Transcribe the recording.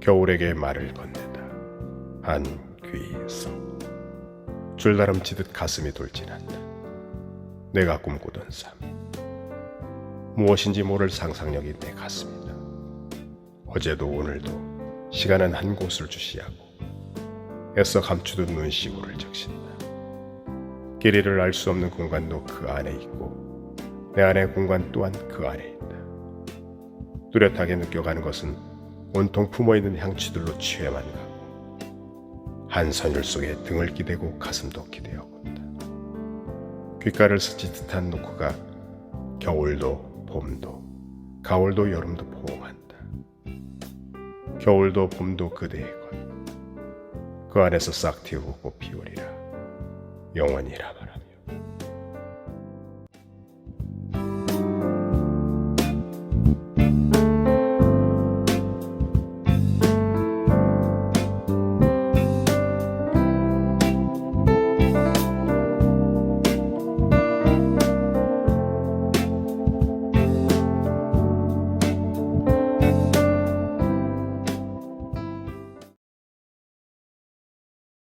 겨울에게 말을 건네다. 한귀석 줄다름치듯 가슴이 돌진한다. 내가 꿈꾸던 삶. 무엇인지 모를 상상력이 내 가슴이다. 어제도 오늘도 시간은 한 곳을 주시하고 애써 감추던 눈시울을 적신다. 길이를 알 수 없는 공간도 그 안에 있고 내 안의 공간 또한 그 안에 있다. 뚜렷하게 느껴가는 것은 온통 품어있는 향취들로 취해만 가고 한 선율 속에 등을 기대고 가슴도 기대어 본다. 귓가를 스치 듯한 노크가 겨울도 봄도 가을도 여름도 포옹한다. 겨울도 봄도 그대의 것. 그 안에서 싹 틔우고 꽃 피우리라. 영원이라